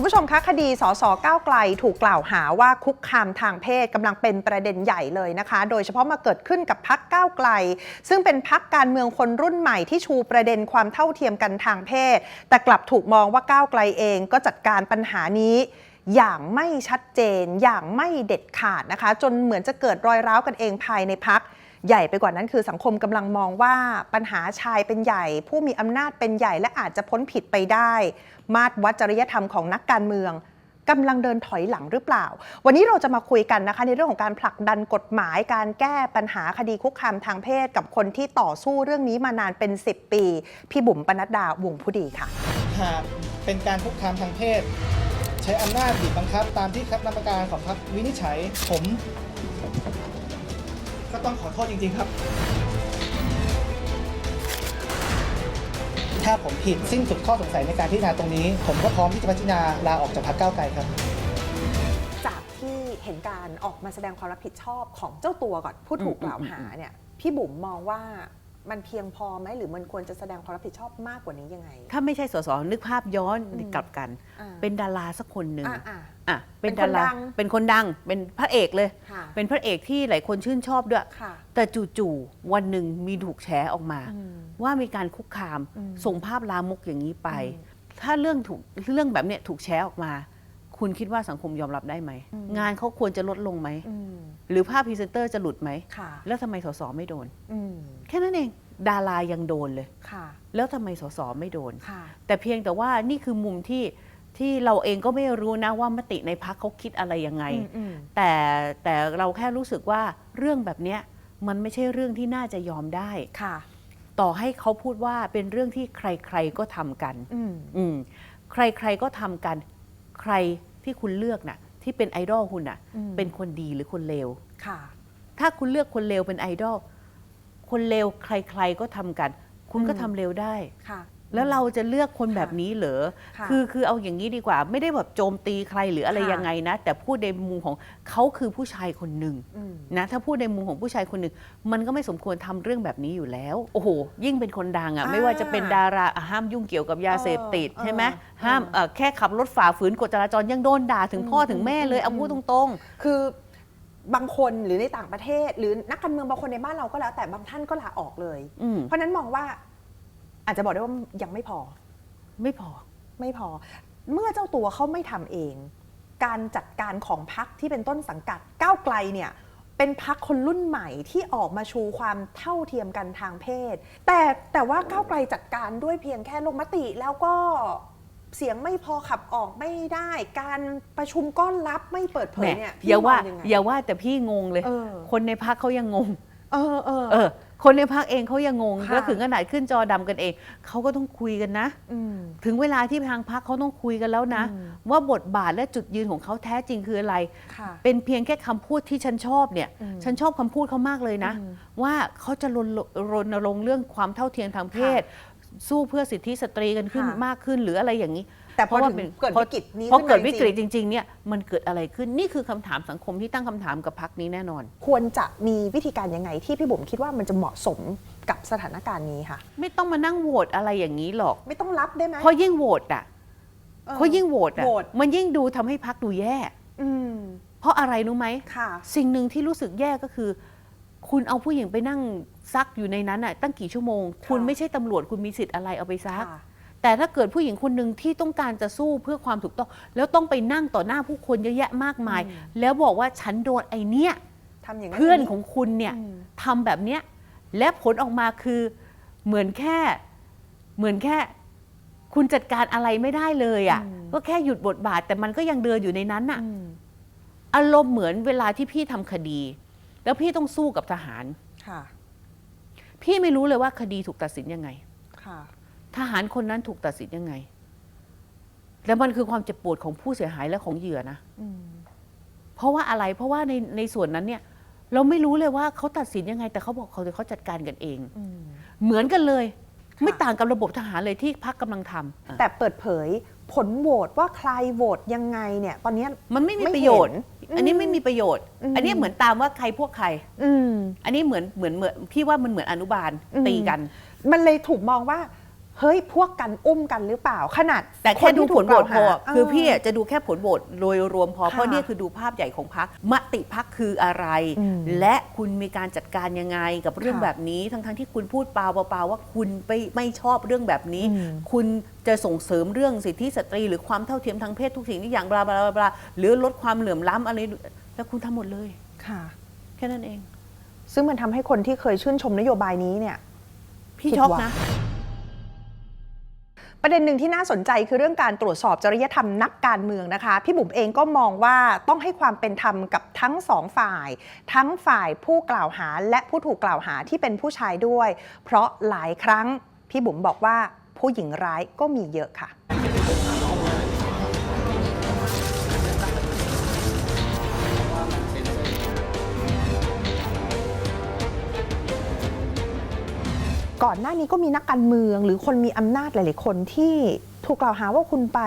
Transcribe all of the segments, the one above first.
คุณผู้ชมคะคดีสสก้าวไกลถูกกล่าวหาว่าคุกคามทางเพศกำลังเป็นประเด็นใหญ่เลยนะคะ โดยเฉพาะมาเกิดขึ้นกับพักก้าวไกล ซึ่งเป็นพักการเมืองคนรุ่นใหม่ที่ชูประเด็นความเท่าเทียมกันทางเพศ แต่กลับถูกมองว่าก้าวไกลเองก็จัดการปัญหานี้อย่างไม่ชัดเจนอย่างไม่เด็ดขาดนะคะ จนเหมือนจะเกิดรอยร้าวกันเองภายในพัก ใหญ่ไปกว่านั้นคือสังคมกำลังมองว่าปัญหาชายเป็นใหญ่ ผู้มีอำนาจเป็นใหญ่และอาจจะพ้นผิดไปได้ มาตรวัดจริยธรรมของนักการเมืองกำลังเดินถอยหลังหรือเปล่า วันนี้เราจะมาคุยกันนะคะในเรื่องของการผลักดันกฎหมาย การแก้ปัญหาคดีคุกคามทางเพศ กับคนที่ต่อสู้เรื่องนี้มานานเป็น 10 ปี พี่บุ๋มปนัดดาวงผู้ดีค่ะ หากเป็นการคุกคามทางเพศ ใช้อำนาจบีบบังคับ ตามที่คณะกรรมการของพรรควินิจฉัย ผม ก็ต้องขอโทษจริง ๆครับ ถ้าผมผิดสิ้นสุดข้อสงสัยในการพิจารณาตรงนี้ ผมก็พร้อมที่จะพิจารณาลาออกจากพรรคก้าวไกลครับ จากที่เห็นการออกมาแสดงความรับผิดชอบของเจ้าตัวก่อนผู้ถูกกล่าวหาเนี่ยพี่บุ๋มมองว่ามันเพียงพอไหมหรือมันควรจะแสดงความรับผิดชอบมากกว่านี้ยังไง ถ้าไม่ใช่สสนึกภาพย้อนกลับกัน เป็นดาราสักคนหนึ่ง อะอะ อะเป็นเป็นคนดาราดังเป็นคนดังเป็นพระเอกเลย ค่ะเป็นพระเอกที่หลายคนชื่นชอบด้วย ค่ะ แต่จู่ๆวันหนึ่งมีถูกแฉออกมาอืมว่ามีการคุกคามอืมส่งภาพลามกอย่างนี้ไป อืมถ้าเรื่องถูกเรื่องแบบเนี้ยถูกแชร์ออกมา คุณคิดว่าสังคมยอมรับได้ไหมงานเขาควรจะลดลงไหม อืมหรือภาพพรีเซนเตอร์จะหลุดไหม ค่ะแล้วทำไมสสไม่โดน อืมแค่นั้นเอง ดารายังโดนเลย ค่ะแล้วทำไมสสไม่โดน ค่ะ แต่เพียงแต่ว่านี่คือมุมที่ ที่เราเองก็ไม่รู้นะว่ามติในพักเขาคิดอะไรยังไงอืมอืมแต่แต่เราแค่รู้สึกว่าเรื่องแบบเนี้ยมันไม่ใช่เรื่องที่น่าจะยอมได้ค่ะ ต่อให้เขาพูดว่าเป็นเรื่องที่ใครๆก็ทำกันอืมอืมใครๆก็ทำกัน ใครที่คุณเลือกน่ะ ที่เป็นไอดอลคุณน่ะอืมเป็นคนดีหรือคนเลวค่ะ ถ้าคุณเลือกคนเลวเป็นไอดอลคนเลวใคร ๆก็ทำกัน คุณก็อืมทำเลวได้ค่ะ แล้วเราจะเลือกคนค่ะแบบนี้เหรอค่ะคือคือเอาอย่างนี้ดีกว่า ไม่ได้แบบโจมตีใครหรืออะไรค่ะ ยังไงนะ แต่พูดในมุมของเขาคือผู้ชายคนหนึ่งอืม นะ ถ้าพูดในมุมของผู้ชายคนหนึ่งมันก็ไม่สมควรทำเรื่องแบบนี้อยู่แล้ว โอ้โห ยิ่งเป็นคนดังอะ อ่าไม่ว่าจะเป็นดาราอะห้ามยุ่งเกี่ยวกับยาเสพติดเออใช่ไหมเออห้ามเอ่อแค่ขับรถฝ่าฝืนกฎจราจรยังโดนด่าถึงพ่ออืมถึงแม่เลยอืมเอาพูดอืตมรงคือบางคนหรือในต่างประเทศ หรือนักการเมืองบางคนในบ้านเราก็แล้วแต่บางท่านก็ลาออกเลยๆอืม เพราะฉะนั้นมองว่า อาจจะบอกได้ว่ายังไม่พอ ไม่พอ ไม่พอ เมื่อเจ้าตัวเขาไม่ทำเอง การจัดการของพักที่เป็นต้นสังกัดก้าวไกลเนี่ยเป็นพักคนรุ่นใหม่ที่ออกมาชูความเท่าเทียมกันทางเพศ แต่แต่ว่าก้าวไกลจัดการด้วยเพียงแค่ลงมติแล้วก็เสียงไม่พอขับออกไม่ได้ การประชุมก้อนลับไม่เปิดเผแหมยเนี่ยพี่อย่าว่ามงยังไงอย่าว่าแต่พี่งงเลยเออคนในพักเขายังงง เออเออเออ คนในพักเองเขายังงงค่ะ แล้วถึงขนาดขึ้นจอดำกันเองเขาก็ต้องคุยกันนะมถึงเวลาที่ทางพักเขาต้องคุยกันแล้วนะ อืม ว่าบทบาทและจุดยืนของเขาแท้จริงคืออะไร ค่ะ เป็นเพียงแค่คำพูดที่ฉันชอบเนี่ย อืมฉันชอบคำพูดเขามากเลยนะ อืมว่าเขาจะรณรณรงค์เรื่องความเท่าเทียมทางเพศ สู้เพื่อสิทธิสตรีกันขึ้นค่ะมากขึ้นหรืออะไรอย่างนี้ แต่พอเพราะว่าถึงเป็นเกิดเพราะวิกฤตนี้เพราะขึ้นเกิดมาวิกฤตจริงจริงๆเนี่ยมันเกิดอะไรขึ้นนี่คือคำถามสังคมที่ตั้งคำถามกับพักนี้แน่นอน ควรจะมีวิธีการยังไงที่พี่บุ๋มคิดว่ามันจะเหมาะสมกับสถานการณ์นี้ค่ะ ไม่ต้องมานั่งโหวตอะไรอย่างนี้หรอก ไม่ต้องรับได้ไหมเพราะยิ่งโหวตอะออเพราะยิ่งโหวตอะโหวตมันยิ่งดูทำให้พักดูแย่อืมเพราะอะไรรู้ไหมค่ะสิ่งหนึ่งที่รู้สึกแย่ก็คือ คุณเอาผู้หญิงไปนั่งซักอยู่ในนั้นน่ะตั้งกี่ชั่วโมง คุณไม่ใช่ตำรวจคุณมีสิทธิ์อะไรเอาไปซักค่ะ แต่ถ้าเกิดผู้หญิงคนหนึ่งที่ต้องการจะสู้เพื่อความถูกต้อง แล้วต้องไปนั่งต่อหน้าผู้คนเยอะแยะมากมายอืมแล้วบอกว่าฉันโดนไอเนี้ยทำอย่างนั้นเพื่อนย่าของคุณเนี่ยอืมทำแบบเนี้ยและผลออกมาคือเหมือนแค่เหมือนแค่ คุณจัดการอะไรไม่ได้เลยอะ่ะก็แค่หยุดบทบาท แต่มันก็ยังเดินอยู่ในนั้นน่ะอืมอารมณ์เหมือนเวลาที่พี่ทำคดี แล้วพี่ต้องสู้กับทหารค่ะพี่ไม่รู้เลยว่าคดีถูกตัดสินยังไงค่ะ ทหารคนนั้นถูกตัดสินยังไง แล้วมันคือความเจ็บปวดของผู้เสียหายและของเหยื่อนะอืมเพราะว่าอะไร เพราะว่าในในส่วนนั้นเนี่ย เราไม่รู้เลยว่าเขาตัดสินยังไง แต่เขาบอกเขาเขาจัดการกันเองอืมเหมือนกันเลยค่ะไม่ต่างกับระบบทหารเลยที่พักกำลังทำแต่เปิดเผยผลโหวตว่าใครโหวตยังไงเนี่ย ตอนเนี้ยมันไม่มีไม่ประโยชน์เห็นอันนี้อืมไม่มีประโยชน์อืมอันนี้เหมือนตามว่าใครพวกใคร อืมอันนี้เหมือนเหมือนเหมือนพี่ว่ามันเหมือนอนุบาลอืมตีกัน มันเลยถูกมองว่า เฮ้ยพวกกันอุ้มกันหรือเปล่าขนาดแต่แค่ดูผลโหวตพอเคือพี่อะจะดูแค่ผลโหวตโดยรวมพอค่ะเพราะเนี่ยคือดูภาพใหญ่ของพักมติพักคืออะไรอืมและคุณมีการจัดการยังไงกับเรื่องค่ะแบบนี้ทั้งๆที่คุณพูดเปล่าเปล่าๆว่าคุณไปไม่ชอบเรื่องแบบนี้อืมคุณจะส่งเสริมเรื่องสิทธิสตรีหรือความเท่าเทียมทางเพศทุกสิ่งทุกอย่างบลาบลาบลาบลาหรือลดความเหลื่อมล้ำอะไรแล้วคุณทำหมดเลยค่ะ แค่นั้นเอง ซึ่งมันทำให้คนที่เคยชื่นชมนโยบายนี้เนี่ย พี่ผิดช็อกหวังนะ ประเด็นหนึ่งที่น่าสนใจคือเรื่องการตรวจสอบจริยธรรมนักการเมืองนะคะ พี่บุ๋มเองก็มองว่าต้องให้ความเป็นธรรมกับทั้งสองฝ่าย ทั้งฝ่ายผู้กล่าวหาและผู้ถูกกล่าวหาที่เป็นผู้ชายด้วย เพราะหลายครั้งพี่บุ๋มบอกว่าผู้หญิงร้ายก็มีเยอะค่ะ ก่อนหน้านี้ก็มีนักการเมืองหรือคนมีอำนาจหลาย ๆ คนที่ถูกกล่าวหาว่าคุณไป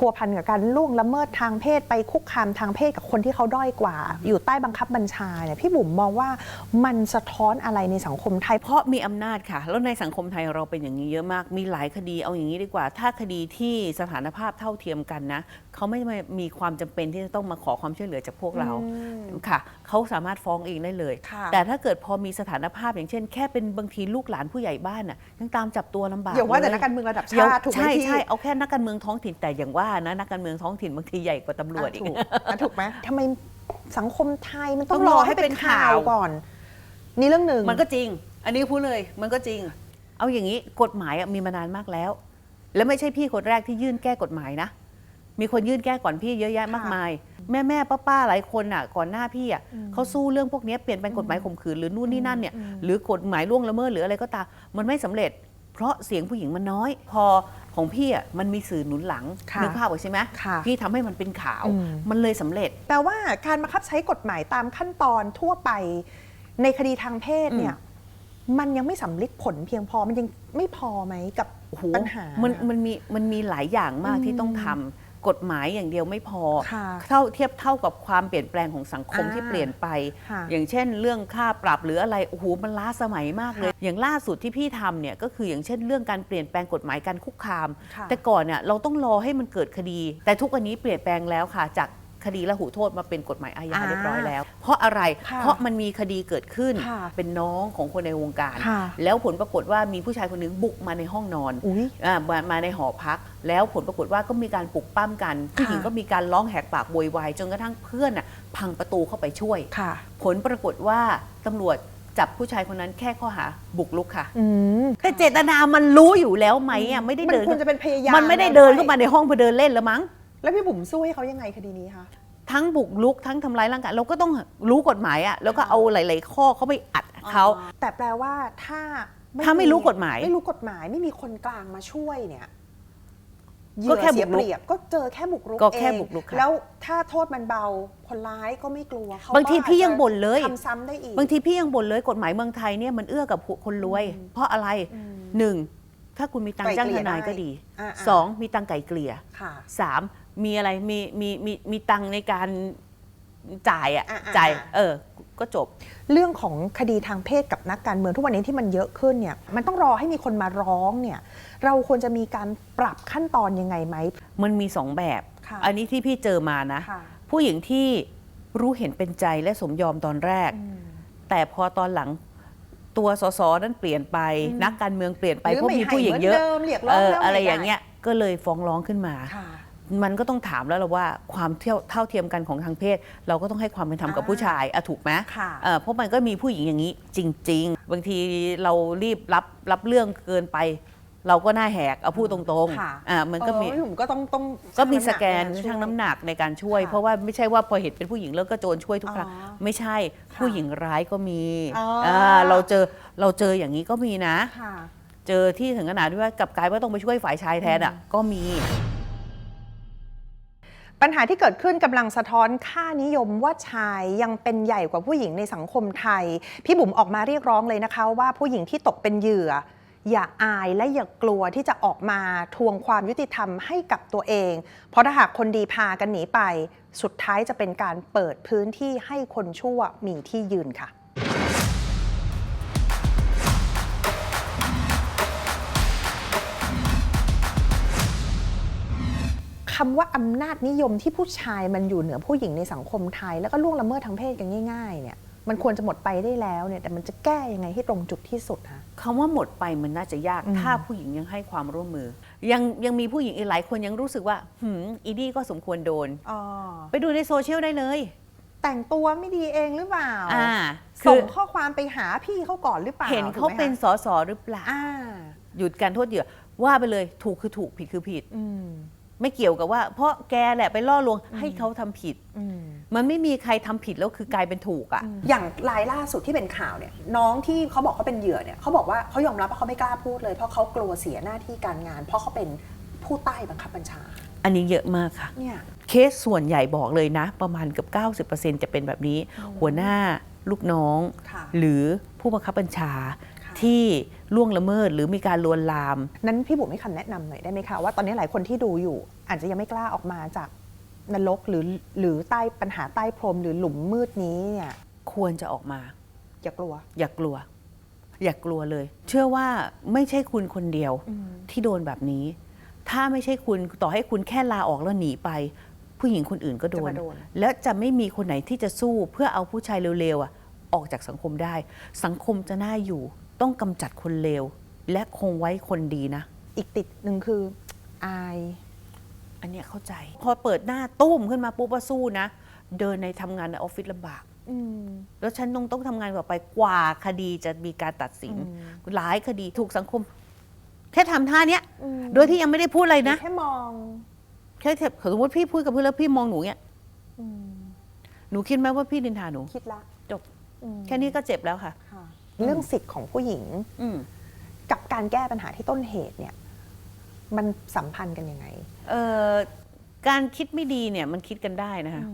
พัวพันกับการล่วงละเมิดทางเพศไปคุกคามทางเพศกับคนที่เขาด้อยกว่า อยู่ใต้บังคับบัญชาเนี่ยพี่บุ๋มมองว่ามันสะท้อนอะไรในสังคมไทยเพราะมีอำนาจค่ะ แล้วในสังคมไทยเราเป็นอย่างนี้เยอะมาก มีหลายคดีเอาอย่างนี้ดีกว่า ถ้าคดีที่สถานภาพเท่าเทียมกันนะเขาไม่ไม่มีความจำเป็นที่จะต้องมาขอความช่วยเหลือจากพวกเราอืมค่ะเขาสามารถฟ้องเองได้เลยค่ะแต่ถ้าเกิดพอมีสถานภาพอย่างเช่น แค่เป็นบางทีลูกหลานผู้ใหญ่บ้านน่ะยังตามจับตัวลำบากอย่าว่าแต่เลยนักการเมืองระดับเดี๋ยวชาติถูกไหมใช่พี่ใช่เอาแค่นักการเมืองท้องถิ่นแต่อย่างว่านะนักการเมืองท้องถิ่นบางทีใหญ่กว่าตำรวจอีกถูกอะถูกไหมทำไมสังคมไทยมันต้อต้งองรรออให้ให้เป็เป็นนข่าข่าว วก่อน นี่เรื่องหนึ่งมันก็จริง อันนี้พูดเลย มันก็จริง เอาอย่างนี้กฎหมายอะมีมานานมากแล้ว แล้วไม่ใช่พี่คนแรกที่ยื่นแก้กฎหมายนะ มีคนยื่นแก้ก่อนพี่เยอะแยะมากมาย แม่แม่ป้าป้าๆหลายคนอะ ก่อนหน้าพี่อะเขาสู้เรื่องพวกเนี้ยเปลี่ยนแปลงกฎหมายข่มขืนหรือนู่นนี่นั่นเนี่ยหรือกฎหมายล่วงละเมิดหรืออะไรก็ตามมันไม่สำเร็จ เพราะเสียงผู้หญิงมันน้อย พอของพี่อะมันมีสื่อหนุนหลังค่ะนึกภาพออกใช่ไหมค่ะพี่ทำให้มันเป็นข่าวอืมมันเลยสำเร็จ แปลว่าการบังคับใช้กฎหมายตามขั้นตอนทั่วไป ในคดีทางเพศเนี่ยมันยังไม่สำลิดผลเพียงพอมันยังไม่พอไหมกับโอ้โหปัญหามัมันมันมีมันมีหลายอย่างมากอืมที่ต้องทำ กฎหมายอย่างเดียวไม่พอค่ะเท่าเทียบเท่ากับความเปลี่ยนแปลงของสังคมอ่าที่เปลี่ยนไปค่ะอย่างเช่น เรื่องค่าปรับหรืออะไรโอ้โหมันล้าสมัยมากเลย อย่างล่าสุดที่พี่ทำเนี่ยก็คืออย่างเช่น เรื่องการเปลี่ยนแปลงกฎหมายการคุกคามค่ะแต่ก่อนเนี่ยเราต้องรอให้มันเกิดคดี แต่ทุกวันนี้เปลี่ยนแปลงแล้วค่ะจากคดีละหูโทษมาเป็นกฎหมายอาญาอ่าเรียบร้อยแล้ว เพราะอะไรค่ะเพราะมันมีคดีเกิดขึ้นค่ะเป็นน้องของคนในวงการค่ะแล้วผลปรากฏว่ามีผู้ชายคนหนึงบุกมาในห้องนอนอุ้ยอ่ามามาในหอพัก แล้วผลปรากฏว่าก็มีการปลุกปั้มกันผู้หญิงก็มีการร้องแหกปากโวยวายจนกระทั่งเพื่อนน่ะพังประตูเข้าไปช่วยค่ะผลปรากฏว่าตำรวจจับผู้ชายคนนั้นแค่ข้อหาบุกลุกค่ะอืมแต่เจตนามันรู้อยู่แล้วไหมอะไม่ได้มันเดินควรจะเป็นพยายามมันไม่ได้เดินเข้ามาในห้องเพื่อเดินเล่นแล้วมั้ง แล้วพี่บุ๋มสู้ให้เขายังไงคดีนี้คะทั้งบุกลุกทั้งทำร้ายร่างกายเราก็ต้องรู้กฎหมายอะแล้วก็เอาหลาย ๆ ข้อเขาไปอัดเขาแต่แปลว่าถ้าถ้าไม่รู้กฎหมาย ไม่รู้กฎหมายไม่มีคนกลางมาช่วยเนี่ยก็แค่ เหยื่อบุกรุกเสียเปรียบก็เจอแค่บุกรุกก็แค่เองบุกรุกค่ะ แล้วถ้าโทษมันเบาคนร้ายก็ไม่กลัวเขบางทีก็อจพี่ยังจะบ่นเลย ทำซ้ำได้อีก บางทีพี่ยังบ่นเลยกฎหมายเมืองไทยเนี่ยมันเอื้อกับคนรวย เพราะอะไรอืมหนึ่งถ้าคุณมีตังค์ไกล่จ้างเกลี่ทยนายได้ก็ดีอ่าๆ สองมีตังค์ไก่เกลี่ยค่ะ สามมีอะไรมีมีมีมีตังค์ในการ จ่ายอะอ่าๆจ่ายเออ ก็จบ เรื่องของคดีทางเพศกับนักการเมืองทุกวันนี้ที่มันเยอะขึ้นเนี่ยมันต้องรอให้มีคนมาร้องเนี่ยเราควรจะมีการปรับขั้นตอนยังไงไหม มันมีสองแบบ ค่ะ อันนี้ที่พี่เจอมานะ ค่ะผู้หญิงที่รู้เห็นเป็นใจและสมยอมตอนแรก อืม แต่พอตอนหลังตัวสสนั้นเปลี่ยนไปอืมนักการเมืองเปลี่ยนไปหรือเพราะมีไม่ให้ผู้หญิงเยอะเหมือนเดิมเรียกร้องเออแล้วอะไรไม่ได้อย่างเงี้ยก็เลยฟ้องร้องขึ้นมา ค่ะ มันก็ต้องถามแล้วล่ะว่าความเท่าเท่าเทียมกันของทางเพศ เราก็ต้องให้ความเป็นธรรมกับอ่าผู้ชายอะถูกไหมค่ะเอ่อเพราะมันก็มีผู้หญิงอย่างนี้จริง ๆ บางทีเรารีบรับรับเรื่องเกินไป เราก็หน้าแหกเอาพูดตรงค่ะ ๆอ่ามันก็มี เออผมก็ต้องต้องก็มีชั่สงแกนำหชั่งใกน้ำหนักในการช่วย ค่ะเพราะว่าไม่ใช่ว่าพอเห็นเป็นผู้หญิงแล้วก็โจรช่วยทุกครั้งอ๋อไม่ใช่ค่ะผู้หญิงร้ายก็มีอ๋ออ่าเราเจอเราเจออย่างนี้ก็มีนะ ค่ะ เจอที่ถึงขนาดที่ว่ากลับกลายว่าต้องไปช่วยฝ่ายชายแทนอะก็มี ปัญหาที่เกิดขึ้นกำลังสะท้อนค่านิยมว่าชายยังเป็นใหญ่กว่าผู้หญิงในสังคมไทย พี่บุ๋มออกมาเรียกร้องเลยนะคะว่าผู้หญิงที่ตกเป็นเหยื่อ อย่าอายและอย่ากลัวที่จะออกมาทวงความยุติธรรมให้กับตัวเอง เพราะถ้าหากคนดีพากันหนีไป สุดท้ายจะเป็นการเปิดพื้นที่ให้คนชั่วมีที่ยืนค่ะำว่าอำนาจนิยมที่ผู้ชายมันอยู่เหนือผู้หญิงในสังคมไทย แล้วก็ล่วงละเมิดทางเพศกันง่ายๆเนี่ยมันควรจะหมดไปได้แล้วเนี่ยแต่มันจะแก้ยังไงให้ตรงจุดที่สุดคะคำว่าหมดไปมันน่าจะยากอืมถ้าผู้หญิงยังให้ความร่วมมือ ยังยังมีผู้หญิงอีกหลายคนยังรู้สึกว่าหืมอีนี่ก็สมควรโดนอ๋อไปดูในโซเชียลได้เลย แต่งตัวไม่ดีเองหรือเปล่าอ่าคืส่องข้อความไปหาพี่เขาก่อนหรือเปล่า เห็นเขาถูกไหมคะเป็นสสหรือเปล่าอ่าหยุดการโทษเหยื่อว่าไปเลยถูกคือถูกผิดคือผิดอืม ไม่เกี่ยวกับว่า เพราะแกแหละไปล่อลวงให้เขาทำผิดอืมมันไม่มีใครทำผิดแล้วคือกลายเป็นถูกอะ อย่างรายล่าสุดที่เป็นข่าวเนี่ยน้องที่เขาบอกเขาเป็นเหยื่อเนี่ยเขาบอกว่าเขายอมรับว่าเขาไม่กล้าพูดเลยเพราะเขากลัวเสียหน้าที่การงาน เพราะเขาเป็นผู้ใต้บังคับบัญชาอันนี้เยอะมากค่ะ เนี่ย เคสส่วนใหญ่บอกเลยนะ ประมาณเกือบ90%จะเป็นแบบนี้ หัวหน้าลูกน้อง ค่ะ หรือผู้บังคับบัญชาค่ะ ที่ล่วงละเมิดหรือมีการลวนลาม นั้นพี่บุ๋มให้คำแนะนำหน่อยได้ไหมคะ ว่าตอนนี้หลายคนที่ดูอยู่ อาจจะยังไม่กล้าออกมาจากนรกหรือหรือใต้ปัญหาใต้พรมหรือหลุมมืดนี้เนี่ยควรจะออกมา อย่ากลัว อย่ากลัว อย่ากลัวเลย เชื่อว่าไม่ใช่คุณคนเดียวที่โดนแบบนี้ ถ้าไม่ใช่คุณต่อให้คุณแค่ลาออกแล้วหนีไป ผู้หญิงคนอื่นก็โดจะนมาโดน แล้วจะไม่มีคนไหนที่จะสู้เพื่อเอาผู้ชายเร็วๆอะออกจากสังคมได้ สังคมจะน่าอยู่ ต้องกำจัดคนเลวและคงไว้คนดีนะ อีกติดหนึ่งคืออาย อันเนี้ยเข้าใจ พอเปิดหน้าตุ้มขึ้นมาปุ๊บว่าสู้นะ เดินในทำงานในออฟฟิศลำบาก อืม แล้วฉันต้องต้องทำงานต่อไปกว่าคดีจะมีการตัดสินหลายคดีถูกสังคม แค่ทำท่าเนี้ย อืม โดยที่ยังไม่ได้พูดอะไรนะ แค่มองแค่สมมติพี่พูดกับเพื่อนแล้วพี่มองหนูเนี้ยอืมหนูคิดไหมว่าพี่ดินทาหนู คิดละจบ อืมแค่นี้ก็เจ็บแล้วค่ะค่ะ เรื่องสิทธิ์ของผู้หญิงอืมกับการแก้ปัญหาที่ต้นเหตุเนี่ย มันสัมพันธ์กันยังไงเอ่อการคิดไม่ดีเนี่ยมันคิดกันได้นะคะ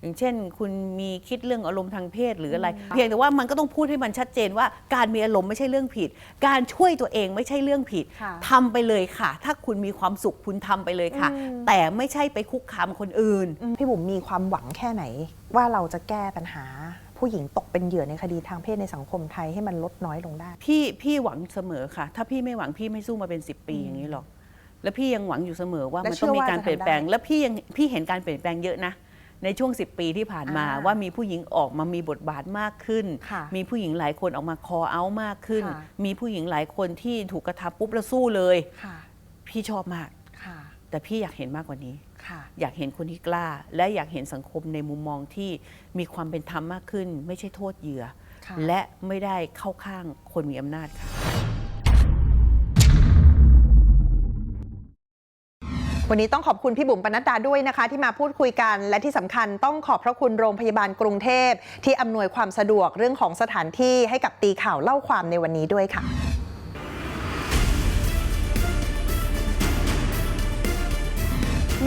อย่างเช่น คุณมีคิดเรื่องอารมณ์ทางเพศหรืออะไร เพียงแต่ว่ามันก็ต้องพูดให้มันชัดเจนว่า การมีอารมณ์ไม่ใช่เรื่องผิด การช่วยตัวเองไม่ใช่เรื่องผิดค่ะทำไปเลยค่ะ ถ้าคุณมีความสุขคุณทำไปเลยค่ะอืมแต่ไม่ใช่ไปคุกคามคนอื่น พี่บุ๋มมีความหวังแค่ไหน ว่าเราจะแก้ปัญหา ผู้หญิงตกเป็นเหยื่อในคดีทางเพศในสังคมไทยให้มันลดน้อยลงได้ พี่พี่หวังเสมอค่ะ ถ้าพี่ไม่หวังพี่ไม่สู้มาเป็น 10 ปีอย่างนี้หรอก แล้วพี่ยังหวังอยู่เสมอว่าและมันเชื่ต้องอมีว่าการจะเปลี่ยนทำได้แปลง แล้วพี่ยังพี่เห็นการเปลี่ยนแปลงเยอะนะในช่วง 10 ปีที่ผ่านมาอ่าว่ามีผู้หญิงออกมามีบทบาทมากขึ้น ค่ะมีผู้หญิงหลายคนออกมาคอเอามากขึ้น ค่ะ มีผู้หญิงหลายคนที่ถูกกระทำปุ๊บแล้วสู้เลย ค่ะ พี่ชอบมาก ค่ะ แต่พี่อยากเห็นมากกว่านี้ค่ะ อยากเห็นคนที่กล้า และอยากเห็นสังคมในมุมมองที่มีความเป็นธรรมมากขึ้น ไม่ใช่โทษเหยื่อค่ะและไม่ได้เข้าข้างคนมีอำนาจค่ะวันนี้ต้องขอบคุณพี่บุ๋มปนัดดาด้วยนะคะ ที่มาพูดคุยกัน และที่สำคัญต้องขอบพระคุณโรงพยาบาลกรุงเทพ ที่อำนวยความสะดวกเรื่องของสถานที่ให้กับตีข่าวเล่าความในวันนี้ด้วยค่ะ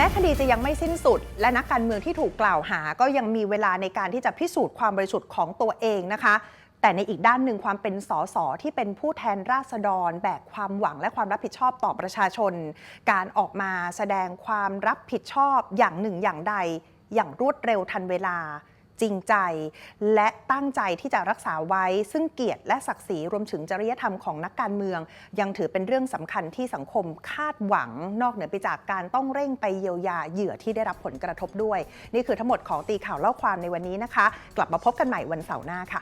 ม้คดีจะยังไม่สิ้นสุด และนักการเมืองที่ถูกกล่าวหา ก็ยังมีเวลาในการที่จะพิสูจน์ความบริสุทธิ์ของตัวเองนะคะ แต่ในอีกด้านหนึ่งความเป็นสสที่เป็นผู้แทนราษฎร แบกความหวังและความรับผิดชอบต่อประชาชน การออกมาแสดงความรับผิดชอบอย่างหนึ่งอย่างใด อย่างรวดเร็วทันเวลา จริงใจ และตั้งใจที่จะรักษาไว้ ซึ่งเกียรติและศักดิ์ศรีรวมถึงจริยธรรมของนักการเมือง ยังถือเป็นเรื่องสำคัญที่สังคมคาดหวัง นอกเหนือไปจากการต้องเร่งไปเยียวยาเหยื่อที่ได้รับผลกระทบด้วย นี่คือทั้งหมดของตีข่าวเล่าความในวันนี้นะคะ กลับมาพบกันใหม่วันเสาร์หน้าค่ะ